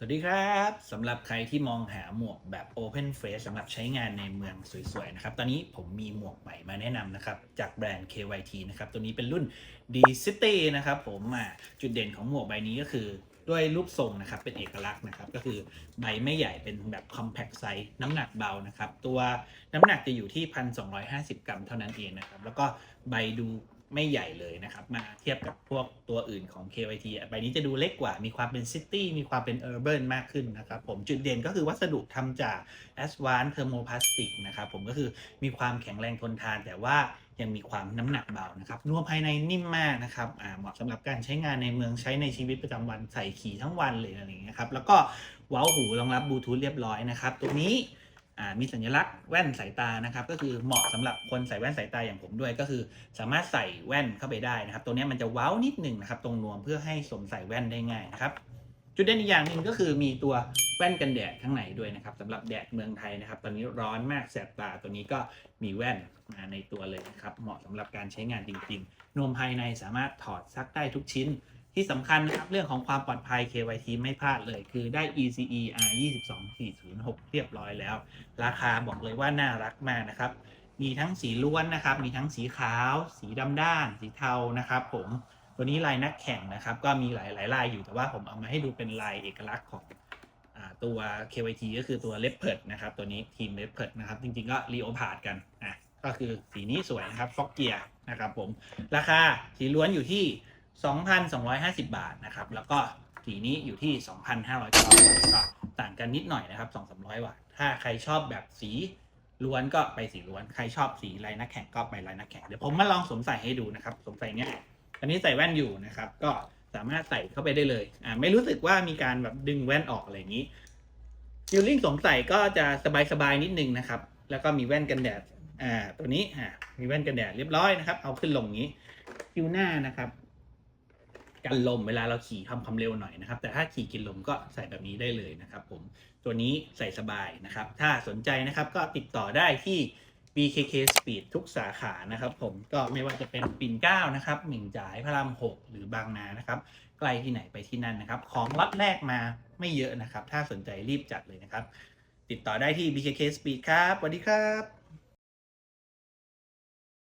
สวัสดีครับสำหรับใครที่มองหาหมวกแบบ Open Face สำหรับใช้งานในเมืองสวยๆนะครับ ตอนนี้ผมมีหมวกใหม่มาแนะนำนะครับ จากแบรนด์ KYT นะครับ ตัวนี้เป็นรุ่น D City นะครับผมจุดเด่นของหมวกใบนี้ก็คือด้วยรูปทรงนะครับ เป็นเอกลักษณ์นะครับ ก็คือใบไม่ใหญ่เป็นแบบ compact size น้ำหนักเบานะครับ ตัวน้ำหนักจะอยู่ที่ 1,250 กรัมเท่านั้นเองนะครับ แล้วก็ใบดู ไม่ใหญ่เลยนะครับ มาเทียบกับพวกตัวอื่นของ KYT อะใบนี้จะดูเล็กกว่า มีความเป็นซิตี้ มีความเป็น urban มากขึ้นนะครับผม จุดเด่นก็คือวัสดุทำจาก Advanced Thermoplastic นะครับผมก็คือมีความแข็งแรงทนทาน แต่ว่ายังมีความน้ำหนักเบานะครับนวมภายในนิ่มมากนะครับเหมาะสำหรับการใช้งานในเมืองใช้ในชีวิตประจำวันใส่ขี่ทั้งวันเลยอะไรอย่างเงี้ยครับ แล้วก็เว้าหูรองรับบลูทูธเรียบร้อยนะครับ ตัวนี้ มีสัญลักษณ์แว่นสายตานะครับ ก็คือเหมาะสำหรับคนใส่แว่นสายตาอย่างผมด้วย ก็คือสามารถใส่แว่นเข้าไปได้นะครับ ตัวนี้มันจะเว้านิดหนึ่งนะครับ ตรงนวมเพื่อให้สวมใส่แว่นได้ง่ายนะครับ จุดเด่นอีกอย่างหนึ่งก็คือมีตัวแว่นกันแดดข้างในด้วยนะครับสำหรับแดดเมืองไทยนะครับ ตอนนี้ร้อนมากแสบตาตัวนี้ก็มีแว่นมาในตัวเลยนะครับ เหมาะสำหรับการใช้งานจริงๆนวมภายในสามารถถอดซักได้ทุกชิ้น ที่สำคัญนะครับเรื่องของความปลอดภัย KYT ไม่พลาดเลย คือได้ ECE R 22406 เรียบร้อยแล้ว ราคาบอกเลยว่าน่ารักมากนะครับ มีทั้งสีล้วนนะครับ มีทั้งสีขาว สีดำด้าน สีเทานะครับ ผมตัวนี้ลายนักแข่งนะครับ ก็มีหลายหลายลายอยู่แต่ว่าผมเอามาให้ดูเป็นลายเอกลักษณ์ของตัว KYT ก็คือตัว l e o p a r d นะครับ ตัวนี้ทีม l e o p a r d นะครับ จริงๆก็ l e o p a r d กันอะก็คือสีนี้สวยนะครับฟอกเกียนะครับผมราคาสีล้วนอยู่ที่ 2,250 บาทนะครับ แล้วก็สีนี้อยู่ที่ 2,500ก็ต่างกันนิดหน่อยนะครับ2-300บาท ถ้าใครชอบแบบสีล้วนก็ไปสีล้วน ใครชอบสีลายนักแข่งก็ไปลายนักแข่ง เดี๋ยวผมมาลองสวมใส่ให้ดูนะครับ สวมใส่เนี้ยอันนี้ใส่แว่นอยู่นะครับ ก็สามารถใส่เข้าไปได้เลย อ่า ไม่รู้สึกว่ามีการแบบดึงแว่นออกอะไรอย่างนี้ฟิลลิ่งสวมใส่ก็จะสบายๆนิดนึงนะครับ แล้วก็มีแว่นกันแดด อ่า ตัวนี้ อ่า มีแว่นกันแดดเรียบร้อยนะครับ เอาขึ้นลงนี้คิวหน้านะครับ กันลมเวลาเราขี่ทำความเร็วหน่อยนะครับ แต่ถ้าขี่กินลมก็ใส่แบบนี้ได้เลยนะครับ ผมตัวนี้ใส่สบายนะครับ ถ้าสนใจนะครับก็ติดต่อได้ที่ BKK Speed ทุกสาขานะครับ ผมก็ไม่ว่าจะเป็นปิ่นเก้านะครับหมิ่งจ่ายพระรามหกหรือบางนานะครับใกล้ที่ไหนไปที่นั่นนะครับ ของล็อตแรกมาไม่เยอะนะครับ ถ้าสนใจรีบจัดเลยนะครับ ติดต่อได้ที่ BKK Speed ครับสวัสดีครับ